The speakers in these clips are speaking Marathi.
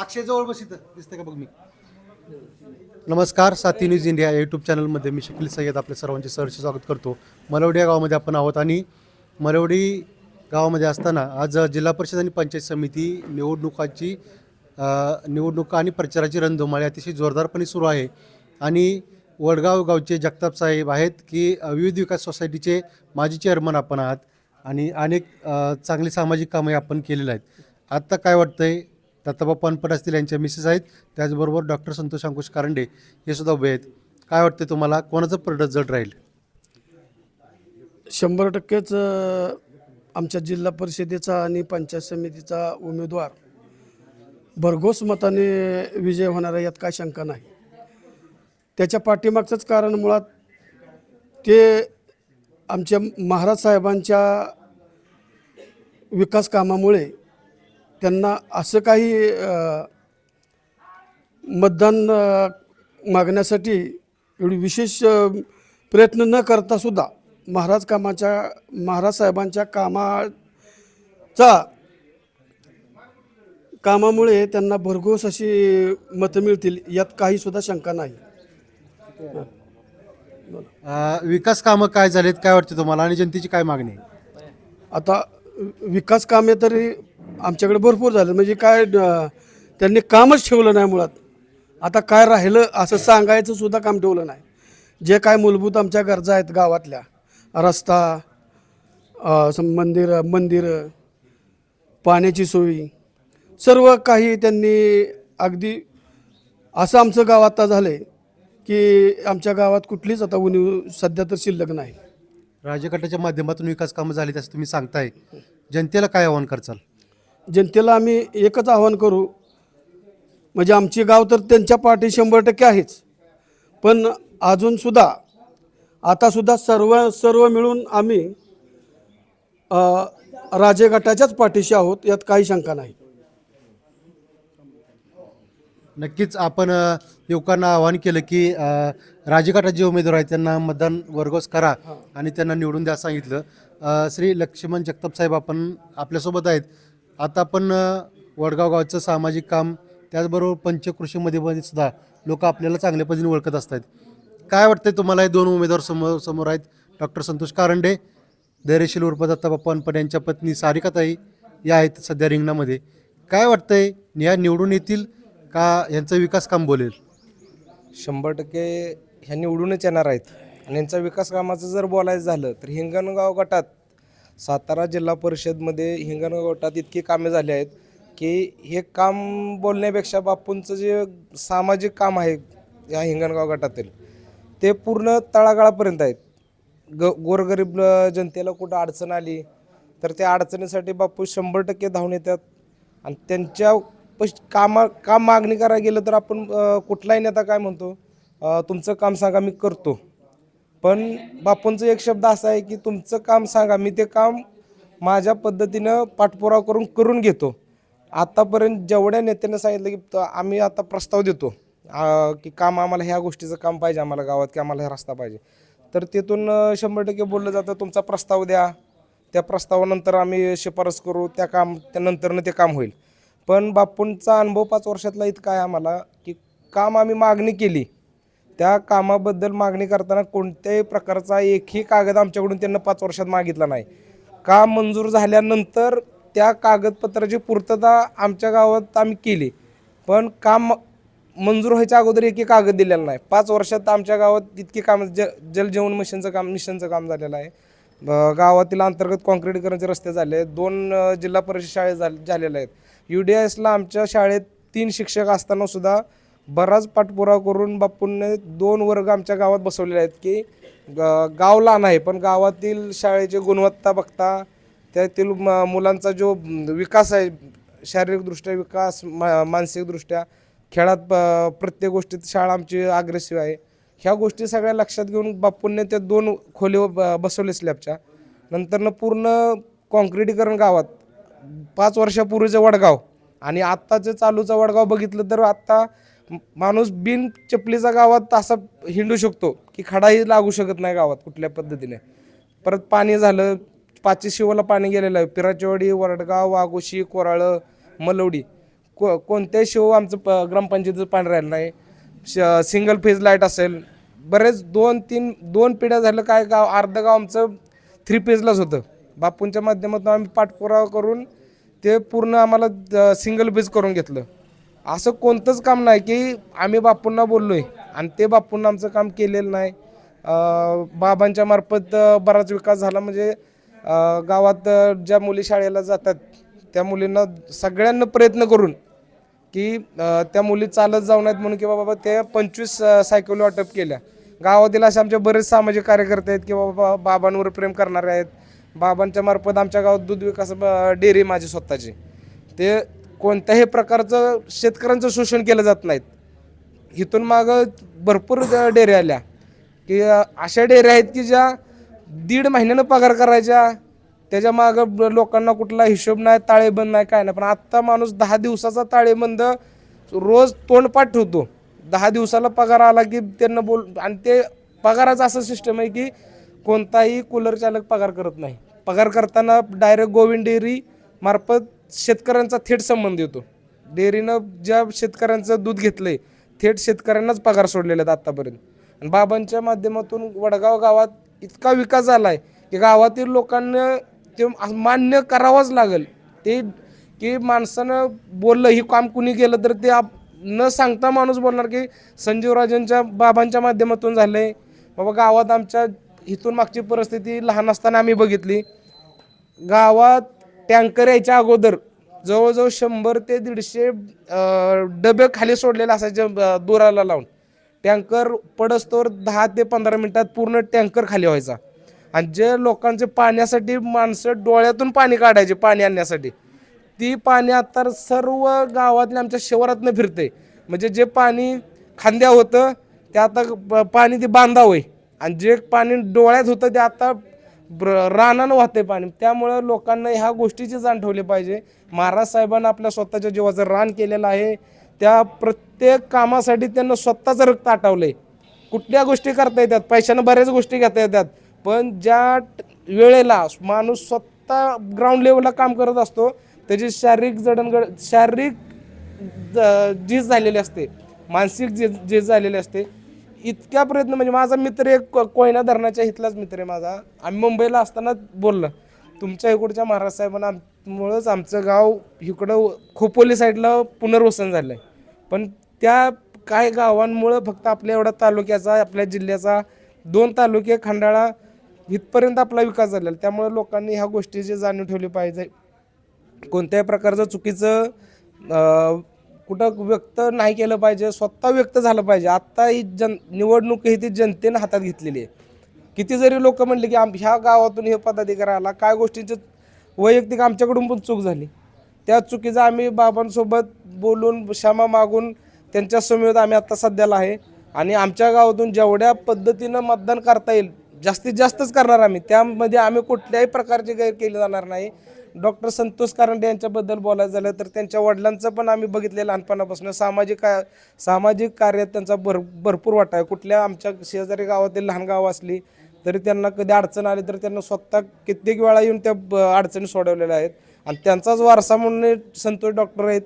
अक्षय जवळ दिसतं दिसतंय का बघ मी? नमस्कार साथी न्यूज इंडिया यूट्यूब चॅनलमध्ये मी शकील सय्यद आपल्या सर्वांचे सहर्ष स्वागत करतो. मलवडी या गावामध्ये आपण आहोत आणि मलवडी गावामध्ये असताना आज जिल्हा परिषद आणि पंचायत समिती निवडणुकाची निवडणुका आणि प्रचाराची रणधुमाळी अतिशय जोरदारपणे सुरू आहे. आणि वडगाव गावचे जगताप साहेब आहेत की विविध विकास सोसायटीचे माजी चेअरमन आपण आहात आणि अनेक चांगली सामाजिक कामे आपण केलेली आहेत. आत्ता काय वाटतंय? दत्ताबाप्पा अनपट असतील यांच्या मिसेस आहेत. त्याचबरोबर डॉक्टर संतोष अंकुश कारंडे हे सुद्धा उभे आहेत. काय वाटते तुम्हाला? कोणाचं रिझल्ट राहील? शंभर टक्केच आमच्या जिल्हा परिषदेचा आणि पंचायत समितीचा उमेदवार भरघोस मताने विजय होणार आहे यात काय शंका नाही. त्याच्या पाठीमागचंच कारण मुळात ते आमच्या महाराज साहेबांच्या विकास कामामुळे त्यांना असं काही मतदान मागण्यासाठी एवढी विशेष प्रयत्न न करता सुद्धा महाराज कामाच्या महाराज साहेबांच्या कामाचा कामामुळे त्यांना भरघोस अशी मतं मिळतील यात काही सुद्धा शंका नाही. विकास कामं काय झालेत काय वाटतं तुम्हाला? आणि जनतेची काय मागणी आहे? आता विकास कामे तरी आमच्याकडे भरपूर झालं. म्हणजे काय त्यांनी कामच ठेवलं नाही मुळात. आता काय राहिलं असं सांगायचं सुद्धा काम ठेवलं नाही. जे काय मूलभूत आमच्या गरजा आहेत गावातल्या. रस्ता सम- मंदिर मंदिरं पाण्याची सोयी सर्व काही त्यांनी अगदी असं आमचं गाव आता झालं आहे की आमच्या गावात कुठलीच आता उणीव सध्या तर शिल्लक नाही. राजगटाच्या माध्यमातून विकास कामं झालीत असं तुम्ही सांगताय. जनतेला काय आव्हान करचाल जनतेला आम्ही एकच आवाहन करू. म्हणजे आमची गाव तर त्यांच्या पाठी शंभर टक्के आहेच. पण अजूनसुद्धा आतासुद्धा सर्व सर्व मिळून आम्ही राजे गटाच्याच पाठीशी आहोत यात काही शंका नाही. नक्कीच आपण युवकांना आवाहन केलं की अ, राजगटाचे जे उमेदवार आहेत त्यांना मतदान वर्गोस करा आणि त्यांना निवडून द्या सांगितलं. श्री लक्ष्मण जगताप साहेब आपण आपल्यासोबत आहेत. आता आपण वडगाव गावचं सामाजिक काम त्याचबरोबर पंचकृषीमध्ये सुद्धा लोक आपल्याला चांगल्या पद्धतीने ओळखत असतात. काय वाटतंय तुम्हाला हे दोन उमेदवार समोर समोर आहेत? डॉक्टर संतोष कारंडे धैर्यशील उर्फ दत्ताबाप्पा यांच्या पत्नी सारिकाताई या आहेत सध्या रिंगणामध्ये. काय वाटतंय? या निवडून येतील का यांचं विकास काम बोलेल? शंभर टक्के ह्या निवडूनच येणार आहेत. आणि यांचा विकास कामाचं जर बोलायचं झालं तर हिंगणगाव गटात सातारा जिल्हा परिषदमध्ये हिंगणगाव गटात इतकी कामे झाली आहेत की हे काम बोलण्यापेक्षा बापूंचं जे सामाजिक काम आहे या हिंगणगाव गटातील ते पूर्ण तळागाळापर्यंत आहेत. ग गोरगरीब जनतेला कुठं अडचण आली तर त्या अडचणीसाठी बापू शंभर टक्के धावून येतात. आणि त्यांच्या पश कामा काम मागणी करायला गेलं तर आपण कुठलाही नेता काय म्हणतो तुमचं काम सांगा मी करतो. पण बापूंचं एक शब्द असा आहे की तुमचं काम सांगा मी ते काम माझ्या पद्धतीनं पाठपुरावा करून करून घेतो. आत्तापर्यंत जेवढ्या नेत्यांना सांगितलं की आम्ही आता प्रस्ताव देतो की काम आम्हाला ह्या गोष्टीचं काम पाहिजे आम्हाला गावात की आम्हाला हा रस्ता पाहिजे. तर तिथून शंभर टक्के बोललं जातं तुमचा प्रस्ताव द्या त्या प्रस्तावानंतर आम्ही शिफारस करू त्या काम त्यानंतरनं ते काम होईल. पण बापूंचा अनुभव पाच वर्षातला इतका आहे आम्हाला की काम आम्ही मागणी केली त्या कामाबद्दल मागणी करताना कोणत्याही प्रकारचा एकही कागद आमच्याकडून त्यांना पाच वर्षात मागितला नाही. काम मंजूर झाल्यानंतर त्या कागदपत्राची पूर्तता आमच्या गावात आम्ही केली. पण काम मंजूर व्हायच्या अगोदर एकही कागद दिलेला नाही. पाच वर्षात आमच्या गावात इतकी काम ज जलजीवन मिशनचं काम मिशनचं काम झालेलं आहे. गावातील अंतर्गत काँक्रिटीकरणाचे रस्ते झाले आहेत दोन जिल्हा परिषद शाळेत झाले झालेल्या आहेत. यू डी एसला आमच्या शाळेत तीन शिक्षक असताना सुद्धा बराच पाठपुरावा करून बापूंनी दोन वर्ग आमच्या गावात बसवलेले आहेत की ग- गाव लहान आहे पण गावातील शाळेची गुणवत्ता बघता त्यातील म- मुलांचा जो विकास आहे शारीरिकदृष्ट्या विकास मा मानसिकदृष्ट्या खेळात प- प्रत्येक गोष्टीत शाळा आमची अग्रेसिव्ह आहे. ह्या गोष्टी सगळ्या लक्षात घेऊन बापूंनी त्या दोन खोली ब- बसवले स्लॅबच्या. नंतरनं पूर्ण काँक्रीटीकरण गावात. पाच वर्षापूर्वीचं वडगाव आणि आत्ताचं चालूचं वडगाव बघितलं तर आत्ता माणूस बिन चपलीचा गावात असा हिंडू शकतो की खडाही लागू शकत नाही गावात कुठल्या पद्धतीने. परत पाणी झालं पाचशे शिवला पाणी गेलेलं आहे. पिराचेवाडी वरडगाव वाघोशी कोराळं मलवडी. को कोणत्याही शिव आमचं प ग्रामपंचायतीचं पाणी राहिलं नाही. श सिंगल फेज लाइट असेल. बरेच दोन तीन दोन पिढ्या झालं काय गाव अर्धं गाव आमचं थ्री फेजलाच होतं. बापूंच्या माध्यमातून आम्ही पाठपुरावा करून ते पूर्ण आम्हाला सिंगल फेज करून घेतलं. असं कोणतंच काम नाही की आम्ही बापूंना बोललो आहे आणि ते बापूंना आमचं काम केलेलं नाही. बाबांच्या मार्फत बराच विकास झाला म्हणजे गावात ज्या मुली शाळेला जातात त्या मुलींना सगळ्यांना प्रयत्न करून की त्या मुली चालत जाऊ नयेत म्हणून किंवा बाबा त्या पंचवीस अं, सायकली वाटप केल्या. गावातील असे आमचे बरेच सामाजिक कार्यकर्ते आहेत किंवा बाबा बाबांवर प्रेम करणारे आहेत. बाबांच्या मार्फत आमच्या गावात दूध विकास डेअरी माझी स्वतःची. ते कोणत्याही प्रकारचं शेतकऱ्यांचं शोषण केलं जात नाहीत. इथून मागं भरपूर डेअरी आल्या. की अशा डेअऱ्या आहेत की ज्या दीड महिन्यानं पगार करायच्या त्याच्या मागं लोकांना कुठला हिशोब नाही ताळेबंद नाही काय नाही. पण आत्ता माणूस दहा दिवसाचा ताळेबंद रोज तोंडपाठ ठेवतो. दहा दिवसाला पगार आला की त्यांना बोल आणि ते पगाराचं असं सिस्टम आहे की कोणताही कूलर चालक पगार करत नाही. पगार करताना डायरेक्ट गोविंद डेअरी मार्फत शेतकऱ्यांचा थेट संबंध येतो. डेअरीनं ज्या शेतकऱ्यांचं दूध घेतलंय थेट शेतकऱ्यांनाच पगार सोडलेले आहेत आत्तापर्यंत आणि बाबांच्या माध्यमातून वडगाव गावात इतका विकास झाला आहे की गावातील लोकांना ते मान्य करावंच लागेल. ते की माणसानं बोललं ही काम कुणी केलं तर ते आप न सांगता माणूस बोलणार की संजीवराजांच्या बाबांच्या माध्यमातून झालं आहे बाबा गावात आमच्या इथून मागची परिस्थिती लहान असताना आम्ही बघितली. गावात टँकर यायच्या अगोदर जवळजवळ शंभर ते दीडशे डबे खाली सोडलेले असायचे दुराला दोराला लावून. टँकर पडस्तोवर दहा ते पंधरा मिनिटात पूर्ण टँकर खाली व्हायचा. आणि जे लोकांचे पाण्यासाठी माणसं डोळ्यातून पाणी काढायचे पाणी आणण्यासाठी. ती पाणी आता सर्व गावातल्या आमच्या शिवारातनं फिरते. म्हणजे जे पाणी खांद्या होतं ते आता पाणी ते बांधावं आहे. आणि जे पाणी डोळ्यात होतं ते आता रानानं वाहते पाणी. त्यामुळं लोकांना ह्या गोष्टीची जाण ठेवली पाहिजे. महाराज साहेबांना आपल्या स्वतःच्या जीवाचं रान केलेलं आहे. त्या प्रत्येक कामासाठी त्यांना स्वतःचं रक्त आटवलंय. कुठल्या गोष्टी करता येतात? पैशानं बऱ्याच गोष्टी घेता येतात. पण ज्या वेळेला माणूस स्वतः ग्राउंड लेवलला काम करत असतो त्याची शारीरिक जडणघड शारीरिक ज- झीज झालेली असते. मानसिक झीज झीज झालेली असते. इतक्या प्रयत्न म्हणजे माझा मित्र एक को- कोयना धरणाच्या इथलाच मित्र आहे माझा. आम्ही मुंबईला असताना बोललं तुमच्या इकडच्या महाराज साहेबांना आममुळंच आमचं गाव इकडं खोपोली साईडला पुनर्वसन झालं आहे पण त्या काय गावांमुळं फक्त आपल्या एवढ्या तालुक्याचा आपल्या जिल्ह्याचा दोन तालुके खंडाळा इथपर्यंत आपला विकास झालेला. त्यामुळे लोकांनी ह्या गोष्टीची जाणीव ठेवली पाहिजे. कोणत्याही प्रकारचं चुकीचं अं, कुठं व्यक्त नाही केलं पाहिजे स्वतः व्यक्त झालं पाहिजे. आत्ता ही जन निवडणूक ही ती जनतेनं हातात घेतलेली आहे. किती जरी लोक म्हणले की आम ह्या गावातून हे पदाधिकारी आला काय गोष्टींचं वैयक्तिक आमच्याकडून पण चूक झाली. त्या चुकीचं आम्ही बाबांसोबत बोलून क्षमा मागून त्यांच्या समेत आम्ही आत्ता सध्याला आहे. आणि आमच्या गावातून जेवढ्या पद्धतीनं मतदान करता येईल जास्तीत जास्तच करणार आम्ही. त्यामध्ये आम्ही कुठल्याही प्रकारचे गैर केले जाणार नाही. डॉक्टर संतोष कारंडे यांच्याबद्दल बोलायचं झालं तर त्यांच्या वडिलांचं पण आम्ही बघितले लहानपणापासून. सामाजिक का सामाजिक कार्यात त्यांचा भर भरपूर वाटा आहे. कुठल्या आमच्या शेजारी गावातील लहान गाव असली तरी त्यांना कधी अडचण आली तर त्यांना स्वतः कित्येक वेळा येऊन त्या ब- अडचणी सोडवलेल्या आहेत. आणि त्यांचाच वारसा म्हणून संतोष डॉक्टर आहेत.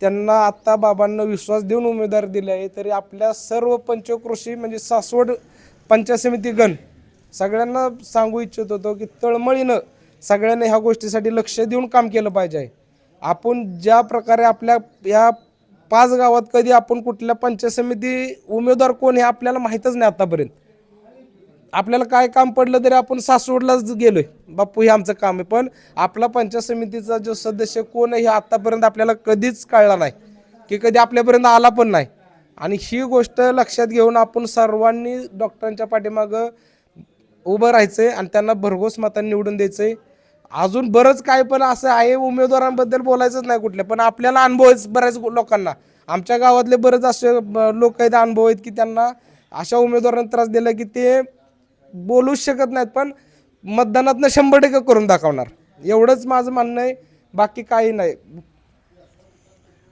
त्यांना आत्ता बाबांना विश्वास देऊन उमेदवार दिले आहे. तरी आपल्या सर्व पंचकृषी म्हणजे सासवड पंचायत समिती गण सगळ्यांना सांगू इच्छित होतो की तळमळीनं सगळ्यांनी ह्या गोष्टीसाठी लक्ष देऊन काम केलं पाहिजे. आपण ज्या प्रकारे आपल्या या पाच गावात कधी आपण कुठल्या पंचायत समिती उमेदवार कोण हे आपल्याला माहीतच नाही आतापर्यंत. आपल्याला काय काम पडलं तरी आपण सासवडलाच गेलोय. बापू हे आमचं काम आहे. पण आपला पंचायत समितीचा जो सदस्य कोण आहे हे आतापर्यंत आपल्याला कधीच कळला नाही. की कधी आपल्यापर्यंत आला पण नाही. आणि ही गोष्ट लक्षात घेऊन आपण सर्वांनी डॉक्टरांच्या पाठीमागं उभं राहायचं आहे आणि त्यांना भरघोस मतांनी निवडून द्यायचं आहे अजून बरंच काय पण असं आहे उमेदवारांबद्दल बोलायचंच नाही कुठल्या पण आपल्याला अनुभव आहेत बऱ्याच लोकांना. आमच्या गावातले बरेच असे लोक आहेत अनुभव आहेत की त्यांना अशा उमेदवारांना त्रास दिला की ते बोलूच शकत नाहीत पण मतदानातनं शंभर टक्के करून दाखवणार. एवढंच माझं म्हणणं आहे. बाकी काही नाही.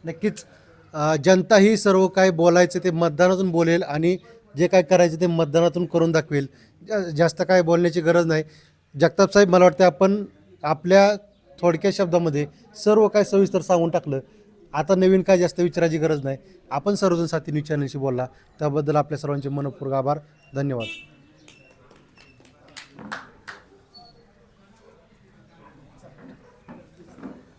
नक्कीच. जनता ही सर्व काय बोलायचं ते मतदानातून बोलेल आणि जे काय करायचं ते मतदानातून करून दाखवेल. जा- जास्त काय बोलण्याची गरज नाही. जगताप साहेब मला वाटतं आपण आपल्या थोडक्या शब्दामध्ये सर्व काय सविस्तर सांगून टाकलं. आता नवीन काय जास्त विचारायची गरज नाही. आपण सर्वजण साथी न्यूज चॅनलशी बोलला. त्याबद्दल आपल्या सर्वांचे मनपूर्वक आभार. धन्यवाद.